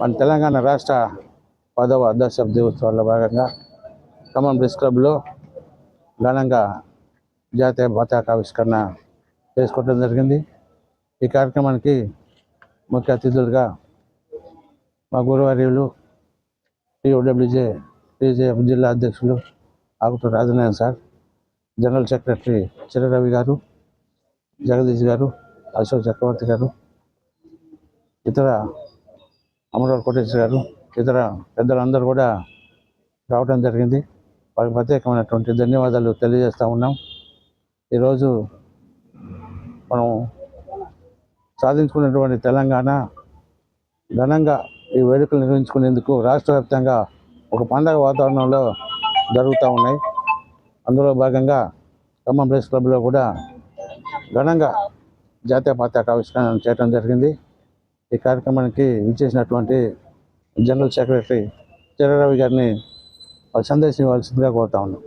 మన తెలంగాణ రాష్ట్ర పదవ దశాబ్ద దినోత్సవాల్లో భాగంగా ఖమ్మం ప్రెస్ క్లబ్లో ఘనంగా జాతీయ పతాక ఆవిష్కరణ చేసుకోవడం జరిగింది. ఈ కార్యక్రమానికి ముఖ్య అతిథులుగా మా గురువార్యులు టీఓడబ్ల్యూజే టీజేఎఫ్ జిల్లా అధ్యక్షులు Akuta Rajanarayana sir general secretary Chiraravi గారు జగదీష్ గారు అశోక్ చక్రవర్తి గారు ఇతర అమరవారి కోటేశ్వర గారు ఇతర పెద్దలందరూ కూడా రావడం జరిగింది. వారికి ప్రత్యేకమైనటువంటి ధన్యవాదాలు తెలియజేస్తూ ఉన్నాం. ఈరోజు మనం సాధించుకున్నటువంటి తెలంగాణ ఘనంగా ఈ వేడుకలు నిర్వహించుకునేందుకు రాష్ట్ర వ్యాప్తంగా ఒక పండగ వాతావరణంలో జరుగుతూ ఉన్నాయి. అందులో భాగంగా ఖమ్మం ప్రెస్ క్లబ్లో కూడా ఘనంగా జాతీయ పతాక ఆవిష్కరణ చేయడం జరిగింది. ఈ కార్యక్రమానికి విచ్చేసినటువంటి జనరల్ సెక్రటరీ చిరరవి గారిని సందేశం ఇవ్వాల్సిందిగా కోరుతా ఉన్నాం.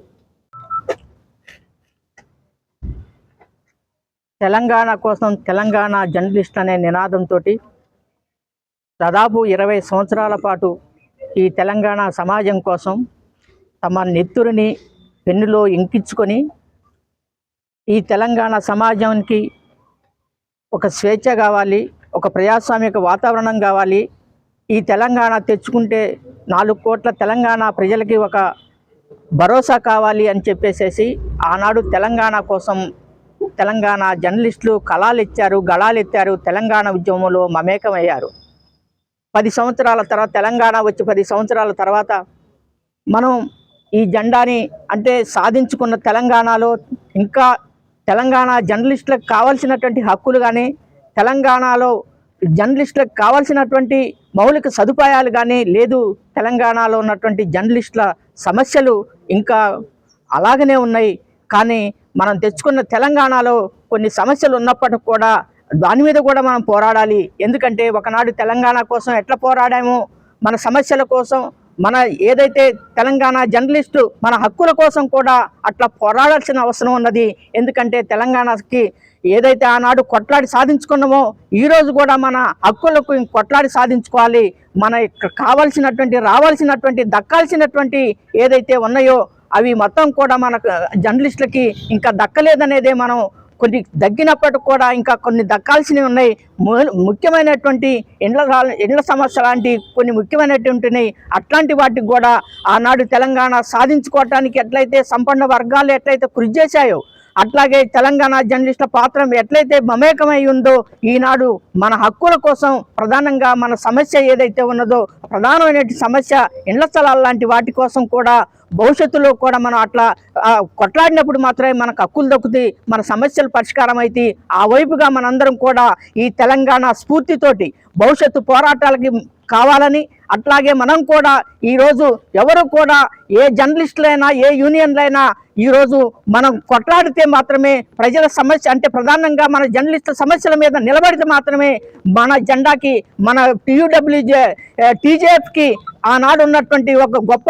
తెలంగాణ కోసం తెలంగాణ జర్నలిస్ట్ అనే నినాదంతో దాదాపు ఇరవై సంవత్సరాల పాటు ఈ తెలంగాణ సమాజం కోసం తమ నెత్తురిని పెన్నులో ఇంకించుకొని ఈ తెలంగాణ సమాజానికి ఒక స్వేచ్ఛ కావాలి ఒక ప్రజాస్వామిక వాతావరణం కావాలి. ఈ తెలంగాణ తెచ్చుకుంటే నాలుగు కోట్ల తెలంగాణ ప్రజలకి ఒక భరోసా కావాలి అని చెప్పేసేసి ఆనాడు తెలంగాణ కోసం తెలంగాణ జర్నలిస్టులు కళాలు ఎత్తారు గళాలు ఎత్తారు తెలంగాణ ఉద్యమంలో మమేకమయ్యారు. పది సంవత్సరాల తర్వాత తెలంగాణ వచ్చి పది సంవత్సరాల తర్వాత మనం ఈ జెండాని అంటే సాధించుకున్న తెలంగాణలో ఇంకా తెలంగాణ జర్నలిస్టులకు కావాల్సినటువంటి హక్కులు కానీ తెలంగాణలో జర్నలిస్టులకు కావాల్సినటువంటి మౌలిక సదుపాయాలు కానీ లేదు తెలంగాణలో ఉన్నటువంటి జర్నలిస్టుల సమస్యలు ఇంకా అలాగనే ఉన్నాయి. కానీ మనం తెచ్చుకున్న తెలంగాణలో కొన్ని సమస్యలు ఉన్నప్పటికి కూడా దాని మీద కూడా మనం పోరాడాలి. ఎందుకంటే ఒకనాడు తెలంగాణ కోసం ఎట్లా పోరాడామో మన సమస్యల కోసం మన ఏదైతే తెలంగాణ జర్నలిస్టు మన హక్కుల కోసం కూడా అట్లా పోరాడాల్సిన అవసరం ఉన్నది. ఎందుకంటే తెలంగాణకి ఏదైతే ఆనాడు కొట్లాడి సాధించుకున్నామో ఈరోజు కూడా మన హక్కులకు కొట్లాడి సాధించుకోవాలి. మన ఇక్కడ కావాల్సినటువంటి రావాల్సినటువంటి దక్కాల్సినటువంటి ఏదైతే ఉన్నాయో అవి మొత్తం కూడా మన జర్నలిస్టులకి ఇంకా దక్కలేదనేదే మనం కొన్ని దగ్గినప్పటికి కూడా ఇంకా కొన్ని దక్కాల్సినవి ఉన్నాయి. ము- ముఖ్యమైనటువంటి ఇండ్ల రా- ఇండ్ల సమస్య లాంటి కొన్ని ముఖ్యమైనటువంటి అట్లాంటి వాటికి కూడా ఆనాడు తెలంగాణ సాధించుకోవటానికి ఎట్లయితే సంపన్న వర్గాలు ఎట్లయితే కృషి చేశాయో అట్లాగే తెలంగాణ జర్నలిస్టుల పాత్ర ఎట్లయితే మమేకమై ఉందో ఈనాడు మన హక్కుల కోసం ప్రధానంగా మన సమస్య ఏదైతే ఉన్నదో ప్రధానమైన సమస్య ఇండ్ల స్థలాలు లాంటి వాటి కోసం కూడా భవిష్యత్తులో కూడా మనం అట్లా కొట్లాడినప్పుడు మాత్రమే మనకు హక్కులు దక్కుతాయి మన సమస్యలు పరిష్కారం అయితే ఆ వైపుగా మనందరం కూడా ఈ తెలంగాణ స్ఫూర్తితోటి భవిష్యత్తు పోరాటాలకి కావాలని అట్లాగే మనం కూడా ఈరోజు ఎవరు కూడా ఏ జర్నలిస్టులైనా ఏ యూనియన్లైనా ఈరోజు మనం కొట్లాడితే మాత్రమే ప్రజల సమస్య అంటే ప్రధానంగా మన జర్నలిస్టుల సమస్యల మీద నిలబడితే మాత్రమే మన జెండాకి మన టీయూడబ్ల్యూజే టీజేఎఫ్కి ఆనాడు ఉన్నటువంటి ఒక గొప్ప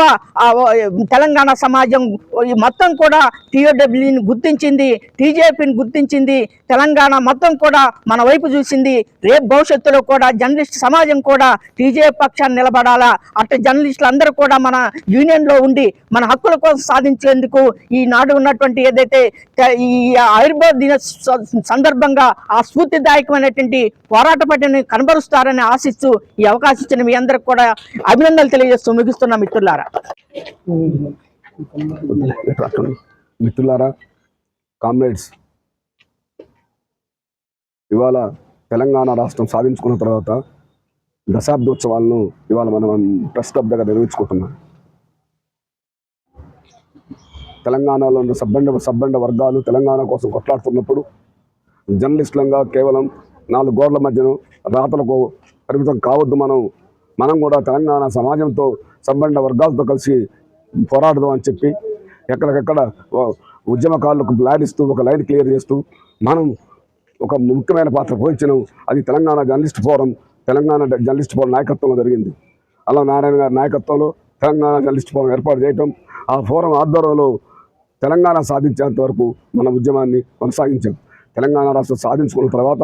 తెలంగాణ సమాజం ఈ మొత్తం కూడా టీఓడబ్ల్యూని గుర్తించింది టీజేపీని గుర్తించింది తెలంగాణ మొత్తం కూడా మన వైపు చూసింది. రేపు భవిష్యత్తులో కూడా జర్నలిస్ట్ సమాజం కూడా టీజేఎఫ్ పక్షాన్ని నిలబడాలా? అట్లా జర్నలిస్టులు అందరూ కూడా మన యూనియన్లో ఉండి మన హక్కుల కోసం సాధించేందుకు ఈనాడు ఉన్నటువంటి ఏదైతే ఈ ఆయుర్వేద దిన సందర్భంగా ఆ స్ఫూర్తిదాయకమైనటువంటి పోరాట పట్టిని కనబరుస్తారని ఆశిస్తూ ఈ అవకాశం ఇచ్చిన మీ అందరికి కూడా అభినందనలు తెలియజేస్తూ ముగిస్తున్న మిత్రులారా. మిత్రులారా కామ్రేడ్స్ ఇవాళ తెలంగాణ రాష్ట్రం సాధించుకున్న తర్వాత దశాబ్దోత్సవాలను ఇవాళ మనం ప్రెస్ క్లబ్ దగ్గర నిర్వహించుకుంటున్నాం. తెలంగాణలో ఉన్న సబ్బండ సబ్బండ వర్గాలు తెలంగాణ కోసం కొట్లాడుతున్నప్పుడు జర్నలిస్టులంగా కేవలం నాలుగు గోడల మధ్యన రాతలకు పరిమితం కావద్దు మనం. మనం కూడా తెలంగాణ సమాజంతో సంబంధ వర్గాలతో కలిసి పోరాడదాం అని చెప్పి ఎక్కడికెక్కడ ఉద్యమకారులకు ప్లాన్ ఇస్తూ ఒక లైన్ క్లియర్ చేస్తూ మనం ఒక ముఖ్యమైన పాత్ర పోషించినాం. అది Telangana journalist forum Telangana journalist forum నాయకత్వంలో జరిగింది. అలా నారాయణ గారి నాయకత్వంలో తెలంగాణ జర్నలిస్ట్ ఫోరం ఏర్పాటు చేయటం ఆ ఫోరం ఆధ్వర్యంలో తెలంగాణ సాధించేంత వరకు మన ఉద్యమాన్ని కొనసాగించాం. తెలంగాణ రాష్ట్రం సాధించుకున్న తర్వాత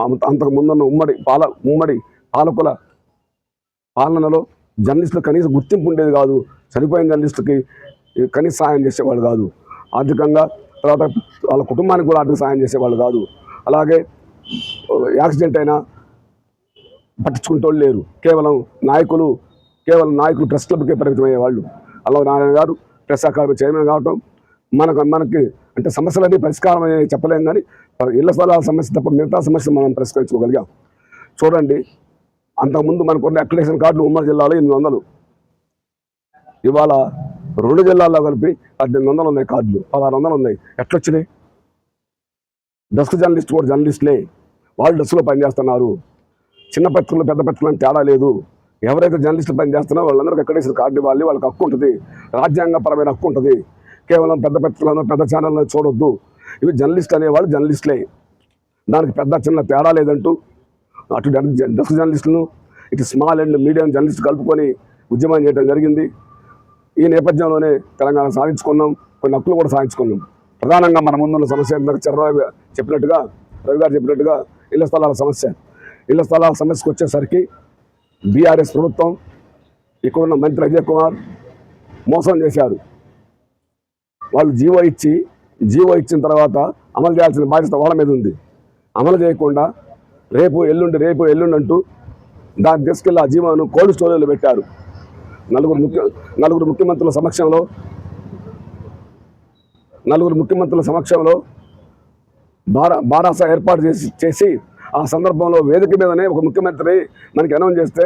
అంత- అంతకు ముందున్న ఉమ్మడి పాల ఉమ్మడి పాలకుల పాలనలో జర్నలిస్టులు కనీసం గుర్తింపు ఉండేది కాదు. చనిపోయిన జర్నలిస్టుకి కనీస సాయం చేసేవాళ్ళు కాదు. ఆర్థికంగా తర్వాత వాళ్ళ కుటుంబానికి కూడా ఆర్థిక సాయం చేసేవాళ్ళు కాదు. అలాగే యాక్సిడెంట్ అయినా పట్టించుకుంటూ లేరు. కేవలం నాయకులు కేవలం నాయకులు ప్రెస్ క్లబ్కే పరిమితమయ్యేవాళ్ళు. వాళ్ళు అలా నారాయణ గారు ప్రెస్ అకాడమీ చైర్మన్ కావటం మనకు మనకి అంటే సమస్యలన్నీ పరిష్కారం చెప్పలేము చెప్పలేం కానీ ఇళ్ళ స్థలాల సమస్య తప్ప మిగతా సమస్యలు మనం పరిష్కరించుకోగలిగాం. చూడండి అంతకుముందు మనకు ఉన్న అప్లికేషన్ కార్డులు ఉమ్మడి జిల్లాలో ఎనిమిది వందలు. ఇవాళ రెండు జిల్లాల్లో కలిపి పద్దెనిమిది వందలు ఉన్నాయి కార్డులు. పదహారు వందలు ఉన్నాయి. ఎట్లొచ్చినాయి? డెస్క్ జర్నలిస్ట్ కూడా జర్నలిస్టులే. వాళ్ళు డెస్క్లో పనిచేస్తున్నారు. చిన్న పత్రికలు పెద్ద పత్రికలు తేడా లేదు. ఎవరైతే జర్నలిస్టులు పనిచేస్తున్నారో వాళ్ళందరికీ ఎక్కడేసిన కార్డు ఇవ్వాలి. వాళ్ళకి హక్కు ఉంటుంది. రాజ్యాంగపరమైన హక్కు ఉంటుంది. కేవలం పెద్ద పత్రికలను పెద్ద ఛానళ్ళను చూడొద్దు. ఇవి జర్నలిస్ట్ అనేవాళ్ళు జర్నలిస్టులే దానికి పెద్ద చిన్న తేడా లేదంటూ అటు డెస్క్ జర్నలిస్టులను ఇటు స్మాల్ అండ్ మీడియం జర్నలిస్ట్ కలుపుకొని ఉద్యమం చేయడం జరిగింది. ఈ నేపథ్యంలోనే తెలంగాణ సాధించుకున్నాం. కొన్ని హక్కులు కూడా సాధించుకున్నాం. ప్రధానంగా మన ముందున్న సమస్య ఇందాక చంద్రబాబు చెప్పినట్టుగా రవి గారు చెప్పినట్టుగా ఇళ్ళ స్థలాల సమస్య. ఇళ్ళ స్థలాల సమస్యకు వచ్చేసరికి బీఆర్ఎస్ ప్రభుత్వం ఇక్కడ ఉన్న మంత్రి అజయ్ కుమార్ మోసం చేశారు. వాళ్ళు జీవో ఇచ్చి జీవో ఇచ్చిన తర్వాత అమలు చేయాల్సిన బాధ్యత వాళ్ళ మీద ఉంది. అమలు చేయకుండా రేపు ఎల్లుండి రేపు ఎల్లుండి అంటూ దాన్ని తీసుకెళ్ళి ఆ జీవోను కోల్డ్ స్టోరేజ్లో పెట్టారు. నలుగురు ముఖ్య నలుగురు ముఖ్యమంత్రుల సమక్షంలో నలుగురు ముఖ్యమంత్రుల సమక్షంలో బారా బారాస ఏర్పాటు చేసి చేసి ఆ సందర్భంలో వేదిక మీదనే ఒక ముఖ్యమంత్రి మనకి అనౌన్స్ చేస్తే